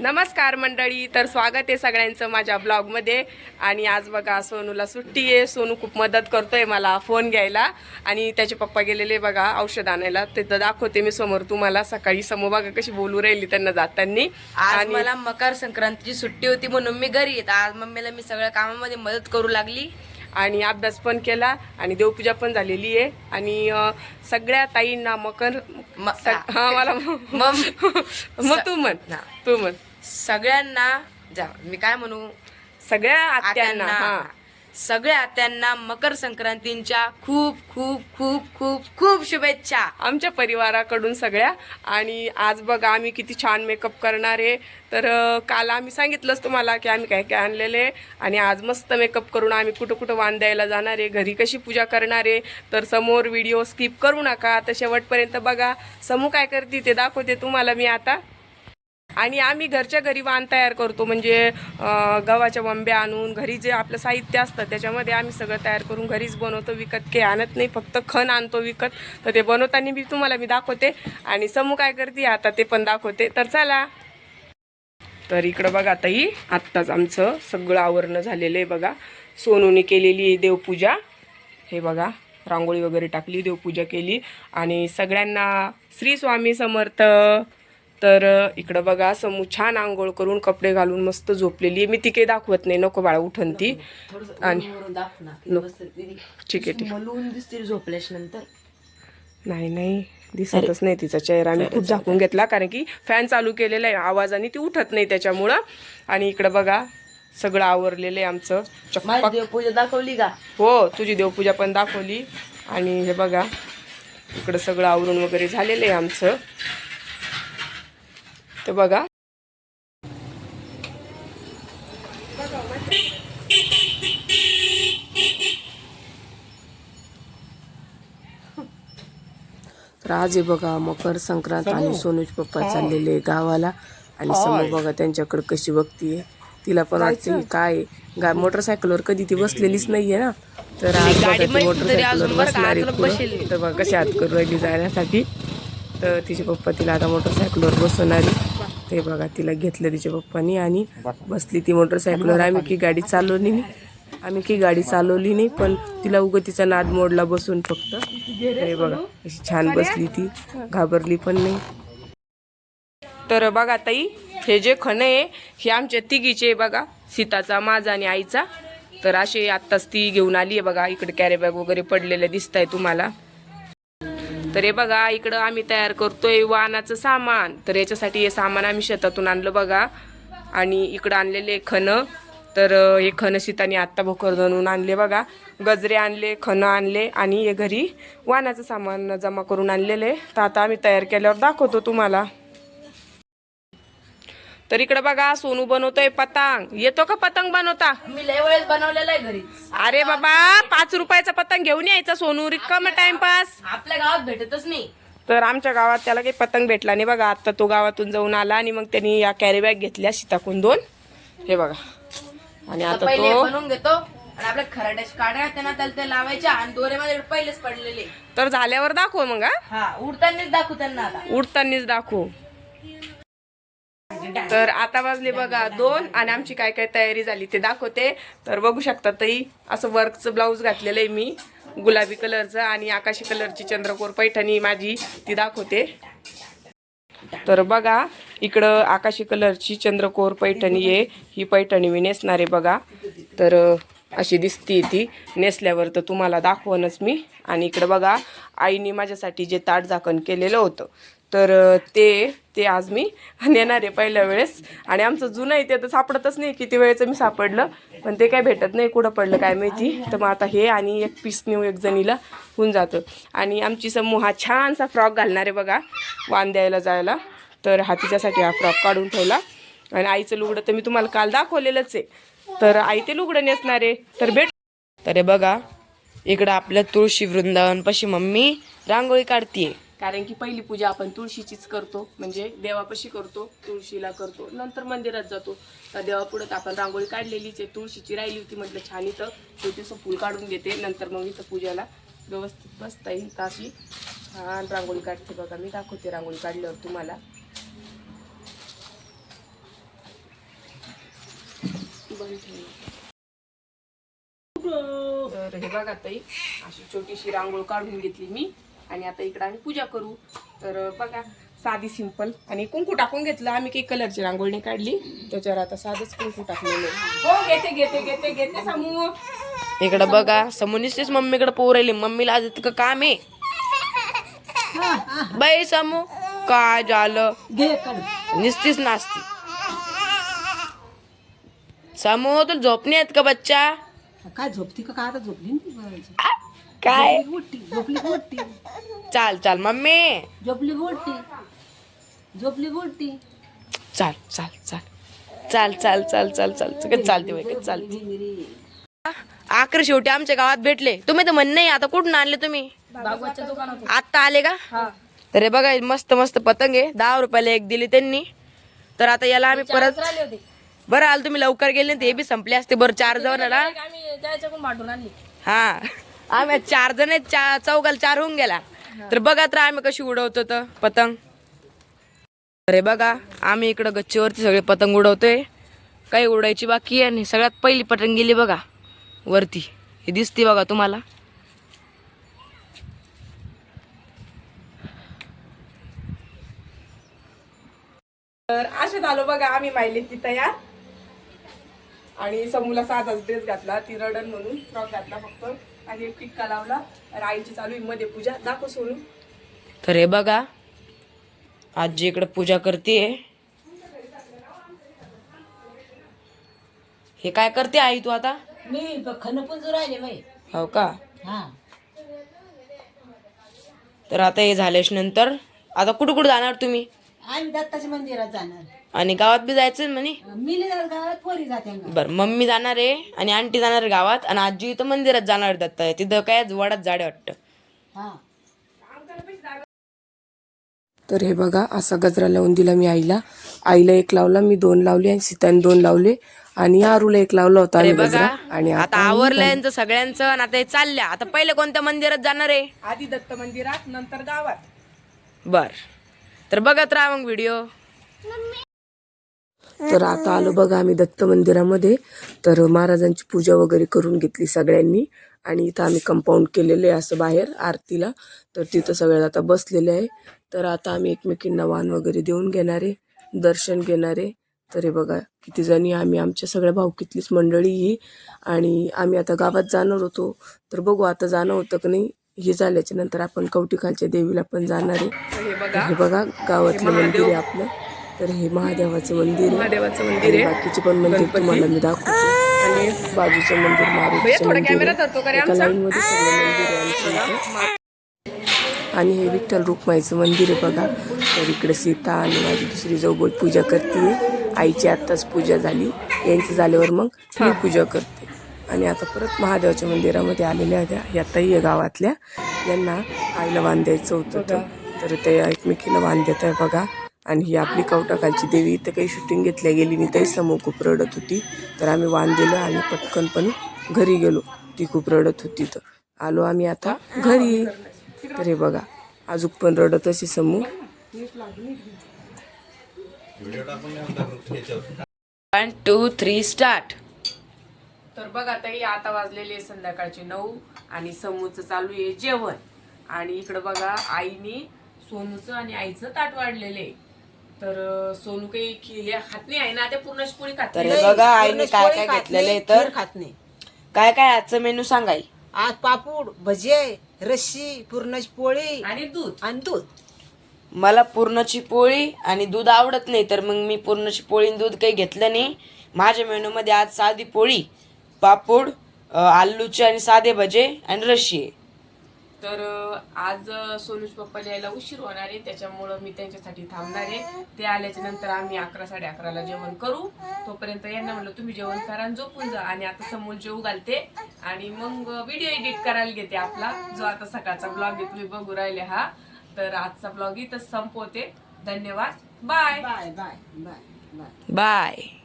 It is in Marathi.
नमस्कार मंडळी तर स्वागत आहे सगळ्यांचं माझ्या ब्लॉगमध्ये. आणि आज बघा सोनूला सुट्टी आहे. सोनू खूप मदत करतोय मला फोन घ्यायला. आणि त्याचे पप्पा गेलेले बघा औषध आणायला. तिथं दाखवते मी समोर तुम्हाला. सकाळी समोर बघा कशी बोलू राहिली त्यांना जातानी. आज आणि मला मकर संक्रांतीची सुट्टी होती म्हणून मी घरी येत. आज मम्मीला मी सगळ्या कामामध्ये मदत करू लागली. आणि अभ्यास पण केला. आणि देवपूजा पण झालेली आहे. आणि अं, सगळ्या ताईंना मकर म- सग- हा मला मग तू म्हण. हा. तू म्हण. सगळ्यांना जा मी काय म्हणू? सगळ्या आत्यांना हा. सगळ्या आत्यांना मकर संक्रांतीच्या खूप खूप खूप खूप खूप शुभेच्छा. आमच्या परिवाराकडून सगळ्या. आणि आज बघा आम्ही किती छान मेकअप करणार आहे. तर अं, काल आम्ही सांगितलंच तुम्हाला की आम्ही काय काय आणलेले आणि आज मस्त मेकअप करून आम्ही कुठं कुठं वाण द्यायला जाणार आहे. घरी कशी पूजा करणार आहे. तर समोर व्हिडिओ स्किप करू नका. तर शेवटपर्यंत बघा. समू काय करते ते दाखवते तुम्हाला मी आता. आणि आम्ही घरच्या घरी वाण तयार करतो म्हणजे गव्हाच्या बंब्या आणून घरी जे आपलं साहित्य असतं त्याच्यामध्ये आम्ही सगळं तयार करून घरीच बनवतो विकत काही आणत नाही फक्त खण आणतो विकत. तर ते बनवताना मी तुम्हाला मी दाखवते. आणि समू काय करते आता ते पण दाखवते. तर चला. तर इकडं बघा ताई आत्ताच आमचं सगळं आवरणं झालेलं आहे बघा. सोनूने केलेली आहे देवपूजा. हे बघा रांगोळी वगैरे टाकली देवपूजा केली. आणि सगळ्यांना श्री स्वामी समर्थ. तर इकडं बघा समू छान आंघोळ करून कपडे घालून मस्त झोपलेली आहे. मी ती काही दाखवत नाही. नको बाळा उठन ती. आणि. ठीक आहे ठीक दिसतील नाही नाही. दिसतच नाही तिचा चेहरा. मी खूप झाकून घेतला कारण की फॅन चालू केलेला आहे. आवाजाने ती उठत नाही त्याच्यामुळं. आणि इकडं बघा सगळं आवरलेलं आहे आमचं. देवपूजा दाखवली का? हो तुझी देवपूजा पण दाखवली. आणि हे बघा इकडं सगळं आवरून वगैरे झालेलं आहे आमचं. तर बघा. तर आज आहे बघा मकर संक्रांत आणि सोनूज पप्पा चाललेले गावाला. आणि समोर बघा त्यांच्याकडे कशी बघतीये तिला पण वाटते की काय. गा मोटरसायकलवर कधी ती बसलेलीच नाहीये ना. तर आज मोटरसायकलवर बसणार. तर बघा कशी हात करून राहिली जाण्यासाठी. तर तिचे पप्पा तिला आता मोटरसायकलवर बसवणार. ते बघा तिला घेतलं तिच्या पप्पानी आणि बसली ती मोटरसायकलवर आम्ही की गाडी चालवली नाही. आम्ही की गाडी चालवली नाही पण तिला उगं तिचा नाद मोडला बसून फक्त. हे बघा अशी छान बसली ती. घाबरली पण नाही. तर बघा ताई हे जे खण आहे हे आमच्या तिघीचे बघा सीताचा माझा आणि आईचा. तर असे आत्ताच ती घेऊन आली आहे बघा इकडे कॅरी बॅग वगैरे पडलेले दिसत आहे तुम्हाला. तर हे बघा इकडं आम्ही तयार करतोय वाहनाचं सामान. तर याच्यासाठी हे सामान आम्ही शेतातून आणलं बघा. आणि इकडं आणलेले खणं. तर हे खणं सीताने आत्ता भोकर बनवून आणले बघा. गजरे आणले खणं आणले आणि हे घरी वाहनाचं सामान जमा करून आणलेले. तर आता आम्ही तयार केल्यावर दाखवतो तुम्हाला. तर इकडे बघा सोनू बनवतोय पतंग. येतो का पतंग बनवता? मी लय वेळेस बनवलेला आहे घरीच. अरे बाबा पाच रुपयाचा पतंग घेऊन यायचा सोनू रिकाम टाइमपास आपल्या गावात भेटतच नाही. तर आमच्या गावात त्याला काही पतंग भेटला नाही बघा. आता तो गावातून जाऊन आला आणि मग त्यांनी या कॅरी बॅग घेतल्या सीताकून दोन. हे बघा. आणि आता पहिले तो बनवून घेतो. आणि आपल्या खराट्याच्या काड्या त्यांना त्याला ते लावायच्या आणि दोऱ्यामध्ये पहिलेच पडलेले. तर झाल्यावर दाखव मग हा. हा उडतानाच दाखवू त्यांना आता. उडतानीच दाखवू. तर आता वाजले बघा दोन आणि आमची काय काय तयारी झाली ते दाखवते. तर बघू शकता ताई असं वर्कचं ब्लाऊज घातलेलं आहे मी गुलाबी कलरचं आणि आकाशी कलरची चंद्रकोर पैठणी माझी ती दाखवते. तर बघा इकडं आकाशी कलरची चंद्रकोर पैठणी आहे ही पैठणी मी नेसणार आहे बघा. तर अशी दिसती ती नेसल्यावर तर तुम्हाला दाखवणच मी. आणि इकडं बघा आईने माझ्यासाठी जे ताट झाकण केलेलं होतं तर ते ते आज मी नेणार आहे पहिल्या वेळेस. आणि आमचं जुनं आहे ते तर सापडतच नाही. किती वेळेचं मी सापडलं पण ते काय भेटत नाही. कुठं पडलं काय माहिती. तर मग आता हे आणि एक पीस नेऊ एक जणीला होऊन जातं. आणि आमची समूह हा छानसा फ्रॉक घालणार आहे बघा वान द्यायला जायला. तर हा तिच्यासाठी हा फ्रॉक काढून ठेवला. आणि आईचं लुगडं तर मी तुम्हाला काल दाखवलेलंच आहे. तर आई ते लुगडं नेसणार आहे. तर भेट तर बघा इकडं आपल्या तुळशी वृंदावनपाशी मम्मी रांगोळी काढतीये. कारण की पहिली पूजा आपण तुळशीचीच करतो म्हणजे देवापाशी करतो तुळशीला करतो नंतर मंदिरात जातो. तर देवापुढं आपण रांगोळी काढलेलीच आहे तुळशीची राहिली होती म्हटलं छान इथं. छोटीसं फूल काढून घेते नंतर मग इथं पूजाला व्यवस्थित बसता येईल ताशी अशी. छान रांगोळी काढते बघा मी दाखवते रांगोळी काढल्यावर तुम्हाला. तर हे बघा ताई अशी छोटीशी रांगोळ काढून घेतली मी. आणि आता इकडे आम्ही पूजा करू. तर बघा साधी सिंपल आणि कुंकू टाकून घेतलं. आम्ही काही कलरची रांगोळी काढली. त्याच्यावर आता साधंच कुंकू टाकलेलं. हो घेते घेते घेते घेते समूह इकडं बघा समोनीच मम्मीकडे पोर राहिली. मम्मीला आज इतकं काम आहे. बाई समू काय झालं? निस्तीच नाचती. समू तुला झोपणी आहेत का बच्चा? काय झोपती का? काय आता झोपली काय? झोपली चाल चाल मम्मी. झोपली उठती झोपली उठती चाल चाल चाल. चाल चाल चाल चाल चाल. सगळं चालते बाई चालते. आखर शेवटी आमच्या गावात भेटले. तुम्ही तर म्हणणं नाही आता कुठून आणले तुम्ही? आत्ता आले का? तर हे बघा मस्त मस्त पतंग आहे. दहा रुपयाला एक दिली त्यांनी. तर आता याला आम्ही परत बरं आलं तुम्ही लवकर गेले ना, ते बी संपले असते बरं चार जण ना हा. आम्ही चार जण आहेत, चौघाला चार होऊन गेला. तर बघा तर आम्ही कशी उडवतो तर पतंग. अरे बघा आम्ही इकडं गच्चीवरती सगळे पतंग उडवतोय. काही उडायची बाकी आहे आणि सगळ्यात पहिली पतंग गेली बघा वरती. हे दिसते बघा तुम्हाला. तर असे झालो बघा आम्ही माहिली ती तयार. आणि समूला साधाच ड्रेस घातला ती रडन म्हणून फ्रॉक घातला फक्त. आणि एक टिक्का लावला. आणि आईची चालू आहे मध्ये पूजा. दाखव सोनू. तर हे बघा आजी इकडे पूजा करते हे काय करते आई तू आता? मी खन पुंजू राहिले बाई. हो का? हा. तर आता हे झाल्याश नंतर. आता कुठं कुठं जाणार तुम्ही? आम्ही दत्ताच्या मंदिरात जाणार. आणि गावात बी जायचं म्हणे. मी नाही जात गावात पोरी जाते अंगावर. बर मम्मी जाणार आहे आणि आंटी जाणार आहे गावात आणि आजी इथं मंदिरात जाणार दत्त आहे तिथं काय वडात जाडे वाटतं. हा. तर हे बघा असा गजरा लावून दिला मी आईला. आईला एक लावला मी दोन लावले आणि सीताने दोन लावले. आणि आरूला एक लावला होता अरे आम्ही बघा गजरा. आणि आता आवरलं यांचं सगळ्यांचं आणि आता हे चालल्या. आता पहिले कोणत्या मंदिरात जाणार आहे? आधी दत्त मंदिरात नंतर गावात. बर. तर बघत राहा मग व्हिडिओ तर आता आलो बघा आम्ही दत्त मंदिरामध्ये. तर महाराजांची पूजा वगैरे करून घेतली सगळ्यांनी. आणि इथं आम्ही कंपाऊंड केलेले आहे असं बाहेर आरतीला. तर तिथं सगळे आता बसलेले आहे. तर आता आम्ही एकमेकींना वाण वगैरे देऊन घेणारे दर्शन घेणारे तर हे बघा किती जणी आम्ही आमच्या सगळ्या भाऊकीतलीच मंडळी ही. आणि आम्ही आता गावात जाणार होतो. तर बघू आता जाणं होतं की नाही हे झाल्याच्यानंतर आपण कवटीखालच्या देवीला पण जाणार आहे. हे बघा. गावातलं मंदिर आहे आपलं. तर हे महादेवाचं मंदिर आहे. महादेवाचं मंदिर आहे. बाकीचे पण मंदिर तुम्हाला मी दाखवते. आणि बाजूचं मंदिर मारुतीचं मंदिर आहे. एका लाईन मध्ये सगळे मंदिर आहे आमच्या इथे. आणि हे विठ्ठल रुक्माईचं मंदिर आहे बघा. तर इकडे सीता आणि माझी दुसरी जवळ पूजा करते. आईची आत्ताच पूजा झाली. यांचं झाल्यावर मग मी पूजा करते. आणि आता परत महादेवाच्या मंदिरामध्ये आलेल्या त्या या ताई आहे गावातल्या. यांना आईला वाण द्यायचं होतं तर. तर ते एकमेकीला वाण देत आहे बघा. आणि ही आपली कवटाखालची देवी. इथं काही शूटिंग घेतल्या गेली नाही ताई समोर खूप रडत होती. तर आम्ही वाण दिलं आणि पटकन पण घरी गेलो. ती खूप रडत होती तर. आलो आम्ही आता घरी. तर हे बघा अजून पण रडत असे समूह वन टू थ्री स्टार्ट तर बघा ताई आता वाजलेले आहे संध्याकाळचे नऊ आणि समूचं चालू आहे जेवण. आणि इकडं बघा आईने सोनूचं आणि आईचं ताट वाढलेले आहे. तर सोनू काही खिले खात नाही आहे ना ते पूर्णच पोळी खात तर नाही. बघा आईने पूर्णच काय पोळी काय खात घेतलेलं नाही, आहे तर. खीर खात नाही. काय काय आजचं मेनू सांगाय आज पापूड भजे रस्सी पुरणाची पोळी आणि दूध. आणि दूध. मला पूर्णाची पोळी आणि दूध आवडत नाही तर मग मी पूर्णाची पोळी आणि दूध काही घेतलं नाही. माझ्या मेनूमध्ये आज साधी पोळी पापूड अ, आलूचे आणि साधे भजे आणि रशी आहे. तर आज सोनूज पप्पाला यायला उशीर होणार आहे. त्याच्यामुळं मी त्यांच्यासाठी थांबणार आहे. ते आल्याच्यानंतर आम्ही अकरा साडे अकराला जेवण करू. तोपर्यंत यांना म्हणलं तुम्ही जेवण करा आणि झोपून जा. आणि आता समोर जेवू घालते. आणि मग व्हिडिओ एडिट करायला घेते आपला जो आता सकाळचा ब्लॉग आहे तुम्ही बघू राहिले हा. तर आजचा ब्लॉग इथं संपवते. धन्यवाद. Bye. Bye bye bye bye. Bye.